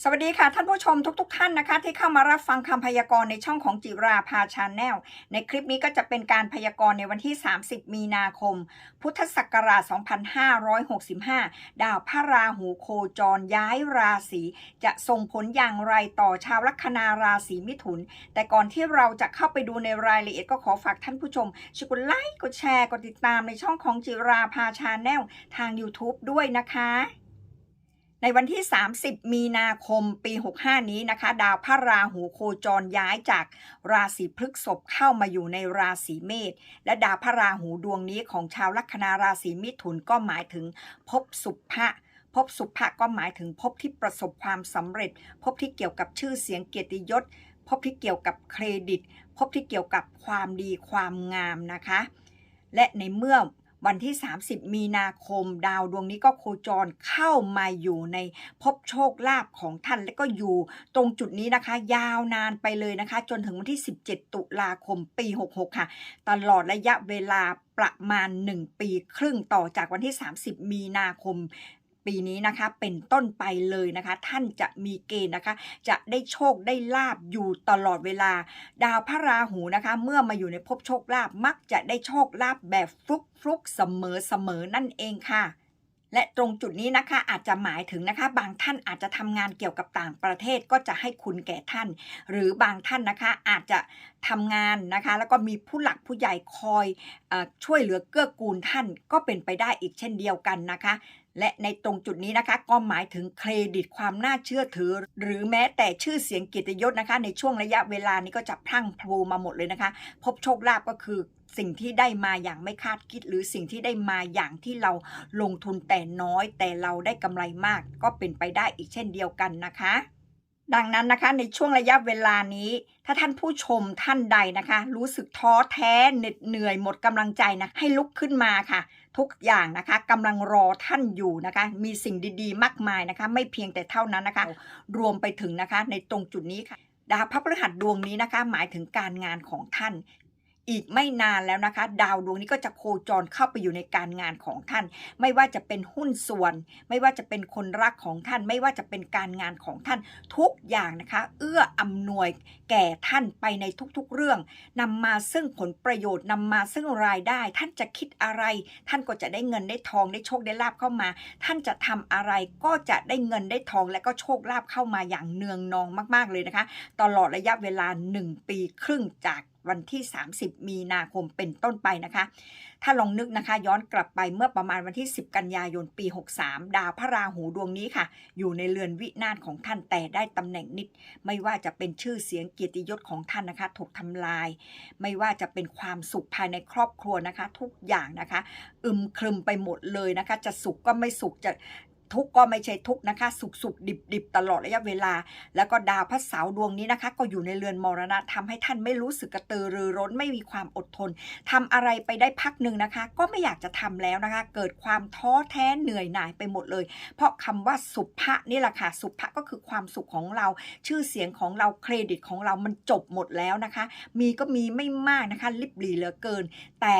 สวัสดีค่ะ ท่านผู้ชมทุกๆทท่านนะคะ ที่เข้ามารับฟังคำพยากรณ์ในช่องของจิราพาชาแนลในคลิปนี้ก็จะเป็นการพยากรณ์ในวันที่ 30 มีนาคม พุทธศักราช 2565 ดาวพระราหูโคจรย้ายราศีจะส่งผลอย่างไรต่อชาวลัคนาราศีมิถุน แต่ก่อนที่เราจะเข้าไปดูในรายละเอียดก็ขอฝากท่านผู้ชมช่วยกดไลค์กดแชร์กดติดตามในช่องของจิราพาชาแนลทาง YouTube ด้วยนะคะ ในวันที่ 30 มีนาคมปี 65 นี้นะคะ ดาวพระราหูโคจรย้ายจากราศีพฤกษภเข้ามาอยู่ในราศีเมษและดาวพระราหูดวงนี้ของชาวลัคนาราศีมิถุนก็หมายถึงภพสุภะภพสุภะก็หมายถึงภพที่ประสบความสำเร็จภพที่เกี่ยวกับชื่อเสียงเกียรติยศภพที่เกี่ยวกับเครดิตภพที่เกี่ยวกับความดีความงามนะคะ และในเมื่อ วันที่ 30 มีนาคม ดาวดวงนี้ก็โคจรเข้ามาอยู่ในภพโชคลาภของท่านและก็อยู่ตรงจุดนี้นะคะ ยาวนานไปเลยนะคะ จนถึงวันที่ 17 ตุลาคมปี 66 ค่ะ ตลอดระยะเวลาประมาณ 1 ปีครึ่งต่อจากวันที่ 30 มีนาคม ปีนี้นะคะเป็นต้นไปเลยนะคะ ท่านจะมีเกณฑ์นะคะ จะได้โชคได้ลาบอยู่ตลอดเวลา ดาวพระราหูนะคะ เมื่อมาอยู่ในภพโชคลาบมักจะได้โชคลาบแบบฟลุกฟลุกเสมอเสมอนั่นเองค่ะ และตรงจุดนี้นะคะอาจจะหมายถึงนะคะ บางท่านอาจจะทำงานเกี่ยวกับต่างประเทศก็จะให้คุณแก่ท่าน หรือบางท่านนะคะอาจจะทำงานนะคะ แล้วก็มีผู้หลักผู้ใหญ่คอยออช่วยเหลือเกื้อกูลท่านก็เป็นไปได้อีกเช่นเดียวกันนะคะและในตรงจุดนี้นะคะก็หมายถึงเครดิตความน่าเชื่อถือ หรือแม้แต่ชื่อเสียงเกียรติยศนะคะ ในช่วงระยะเวลานี้ก็จะพรั่งพรูมาหมดเลยนะคะ พบโชคลาภก็คือ สิ่งที่ได้มาอย่างไม่คาดคิด หรือสิ่งที่ได้มาอย่างที่เราลงทุนแต่น้อย แต่เราได้กำไรมาก ก็เป็นไปได้อีกเช่นเดียวกันนะคะ ดังนั้นนะคะในช่วงระยะเวลานี้ ถ้าท่านผู้ชมท่านใดนะคะ รู้สึกท้อแท้เหน็ดเหนื่อยหมดกำลังใจนะให้ลุกขึ้นมาค่ะทุกอย่างนะคะกำลังรอท่านอยู่นะคะ มีสิ่งดีๆ มากมายนะคะ ไม่เพียงแต่เท่านั้นนะคะ รวมไปถึงนะคะในตรงจุดนี้ค่ะดาวพระพฤหัสดวงนี้นะคะ หมายถึงการงานของท่าน อีกไม่นานแล้วนะคะ ดาวดวงนี้ก็จะโคจรเข้าไปอยู่ในการงานของท่าน ไม่ว่าจะเป็นหุ้นส่วน ไม่ว่าจะเป็นคนรักของท่าน ไม่ว่าจะเป็นการงานของท่านทุกอย่างนะคะ เอื้ออำนวยแก่ท่านไปในทุกๆเรื่องนำมาซึ่งผลประโยชน์นำมาซึ่งรายได้ ท่านจะคิดอะไร ท่านก็จะได้เงินได้ทองได้โชคได้ลาบเข้ามา ท่านจะทำอะไรก็จะได้เงินได้ทองและก็โชคลาภเข้ามาอย่างเนืองนองมาก ๆเลยนะคะ ตลอดระยะเวลา 1 ปีครึ่งจาก วันที่ 30 มีนาคมเป็นต้นไปนะคะ ถ้าลองนึกนะคะย้อนกลับไปเมื่อประมาณวันที่ 10 กันยายนปี 63 ดาวพระราหูดวงนี้ค่ะ อยู่ในเรือนวินาศของท่านแต่ได้ตำแหน่งนิด ไม่ว่าจะเป็นชื่อเสียงเกียรติยศของท่านนะคะ ถูกทำลาย ไม่ว่าจะเป็นความสุขภายในครอบครัวนะคะ ทุกอย่างนะคะ อึมครึมไปหมดเลยนะคะ จะสุขก็ไม่สุขจะ ทุกก็ไม่ใช่ทุกนะคะ สุขสุขดิบดิบตลอดระยะเวลา แล้วก็ดาวพระเสาดวงนี้นะคะ ก็อยู่ในเรือนมรณะทำให้ท่านไม่รู้สึกกระตือรือร้นไม่มีความอดทนทำอะไรไปได้พักหนึ่งนะคะ ก็ไม่อยากจะทำแล้วนะคะ เกิดความท้อแท้เหนื่อยหน่ายไปหมดเลย เพราะคำว่าสุภะนี่แหละค่ะสุภะก็คือความสุขของเรา ชื่อเสียงของเราเครดิตของเรามันจบหมดแล้วนะคะ มีก็มีไม่มากนะคะลิบหลีเหลือเกิน แต่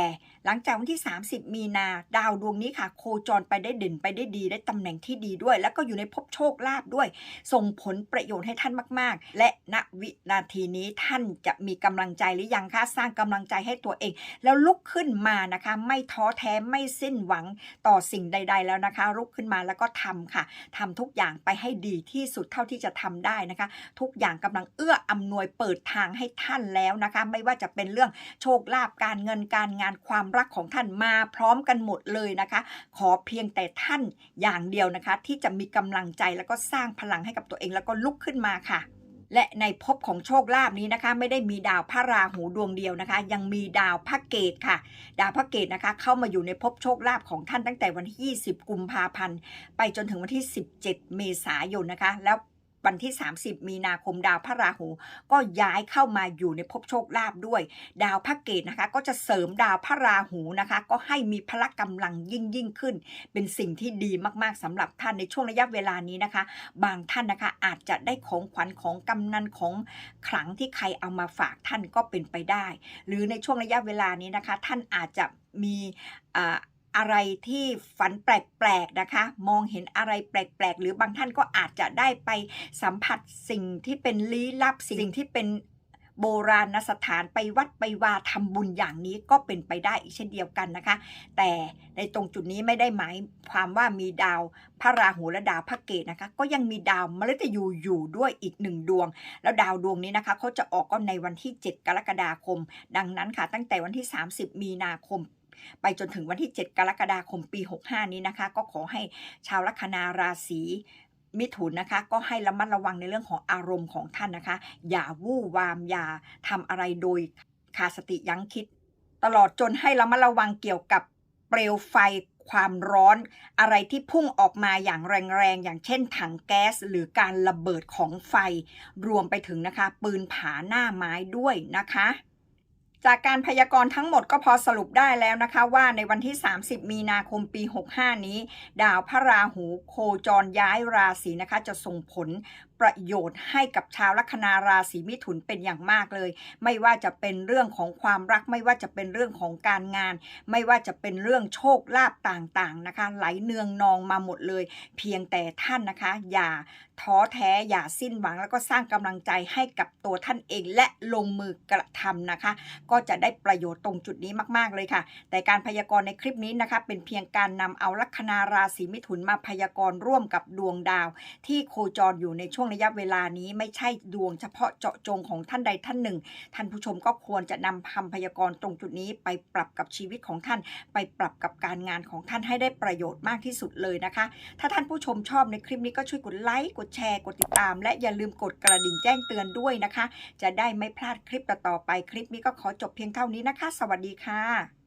หลังจากวันที่ 30 มีนา ดาวดวงนี้ค่ะ โคจรไปได้เด่นไปได้ดีได้ตำแหน่งที่ดีด้วย แล้วก็อยู่ในภพโชคลาภด้วย ส่งผลประโยชน์ให้ท่านมาก ๆ และณวินาทีนี้ท่านจะมีกำลังใจหรือยังคะสร้างกำลังใจให้ตัวเอง แล้วลุกขึ้นมานะคะ ไม่ท้อแท้ไม่สิ้นหวังต่อสิ่งใด ๆ แล้วนะคะ ลุกขึ้นมาแล้วก็ทำค่ะทำทุกอย่างไปให้ดีที่สุดเท่าที่จะทำได้นะคะ ทุกอย่างกำลังเอื้ออำนวยเปิดทางให้ท่านแล้วนะคะ ไม่ว่าจะเป็นเรื่องโชคลาภการเงินการงานความรักของท่านมาพร้อมกันหมดเลยนะคะ ขอเพียงแต่ท่านอย่างเดียวนะคะ ที่จะมีกำลังใจแล้วก็สร้างพลังให้กับตัวเองแล้วก็ลุกขึ้นมาค่ะ และในภพของโชคลาภนี้นะคะ ไม่ได้มีดาวพระราหูดวงเดียวนะคะ ยังมีดาวพระเกตค่ะ ดาวพระเกตนะคะ เข้ามาอยู่ในภพโชคลาภของท่านตั้งแต่วันที่ 20 กุมภาพันธ์ ไปจนถึงวันที่ 17 เมษายนนะคะ แล้ว วันที่ 30 มีนาคมดาวพระราหู ก็ย้ายเข้ามาอยู่ในภพโชคลาภด้วย ดาวพระเกตนะคะ ก็จะเสริมดาวพระราหูนะคะ ก็ให้มีพละกำลังยิ่งยิ่งขึ้น เป็นสิ่งที่ดีมากๆสำหรับท่านในช่วงระยะเวลานี้นะคะ บางท่านนะคะอาจจะได้ของขวัญของกำนันของขลังที่ใครเอามาฝากท่านก็เป็นไปได้ หรือในช่วงระยะเวลานี้นะคะ ท่านอาจจะมี อ่าอะไรที่ฝันแปลกๆนะคะ มองเห็นอะไรแปลกๆ หรือบางท่านก็อาจจะได้ไปสัมผัสสิ่งที่เป็นลี้ลับสิ่งที่เป็นโบราณสถานไปวัดไปวาทำบุญอย่างนี้ก็เป็นไปได้อีกเช่นเดียวกันนะคะ แต่ในตรงจุดนี้ไม่ได้หมายความว่ามีดาวพระราหูและดาวพระเกตนะคะ ก็ยังมีดาวมฤตยูอยู่ด้วยอีกหนึ่งดวง แล้วดาวดวงนี้นะคะเขาจะออกก็ในวันที่ 7 กรกฎาคม ดังนั้นค่ะตั้งแต่วันที่ 30 มีนาคม ไปจนถึงวันที่ 7 กรกฎาคมปี 65 นี้นะคะ ก็ขอให้ชาวลัคนาราศีมิถุนนะคะ ก็ให้ระมัดระวังในเรื่องของอารมณ์ของท่านนะคะ อย่าวู่วามอย่าทำอะไรโดยขาดสติยั้งคิด ตลอดจนให้ระมัดระวังเกี่ยวกับเปลวไฟความร้อนอะไรที่พุ่งออกมาอย่างแรงๆ อย่างเช่นถังแก๊ส หรือการระเบิดของไฟ รวมไปถึงนะคะ ปืนผาหน้าไม้ด้วยนะคะ จากการพยากรณ์ทั้งหมดก็พอสรุปได้แล้วนะคะว่าในวันที่ 30 มีนาคมปี 65 นี้ ดาวพระราหูโคจรย้ายราศีนะคะ จะส่งผล ประโยชน์ให้กับชาวลัคนาราศีมิถุนเป็นอย่างมากเลย ไม่ว่าจะเป็นเรื่องของความรัก ไม่ว่าจะเป็นเรื่องของการงาน ไม่ว่าจะเป็นเรื่องโชคลาภต่างๆนะคะ ไหลเนืองนองมาหมดเลย เพียงแต่ท่านนะคะ อย่าท้อแท้อย่าสิ้นหวังแล้วก็สร้างกำลังใจให้กับตัวท่านเองและลงมือกระทำนะคะ ก็จะได้ประโยชน์ตรงจุดนี้มาก ๆเลยค่ะ แต่การพยากรณ์ในคลิปนี้นะคะ เป็นเพียงการนำเอาลัคนาราศีมิถุนมาพยากรณ์ร่วมกับดวงดาว ที่โคจรอยู่ในช่วงระยะเวลานี้ไม่ใช่ดวงเฉพาะเจาะจงของท่านใดท่านหนึ่ง ท่านผู้ชมก็ควรจะนำคำพยากรณ์ตรงจุดนี้ไปปรับกับชีวิตของท่าน ไปปรับกับการงานของท่านให้ได้ประโยชน์มากที่สุดเลยนะคะ ถ้าท่านผู้ชมชอบในคลิปนี้ก็ช่วยกดไลค์กดแชร์กดติดตาม และอย่าลืมกดกระดิ่งแจ้งเตือนด้วยนะคะ จะได้ไม่พลาดคลิปต่อๆไปคลิปนี้ก็ขอจบเพียงเท่านี้นะคะ สวัสดีค่ะ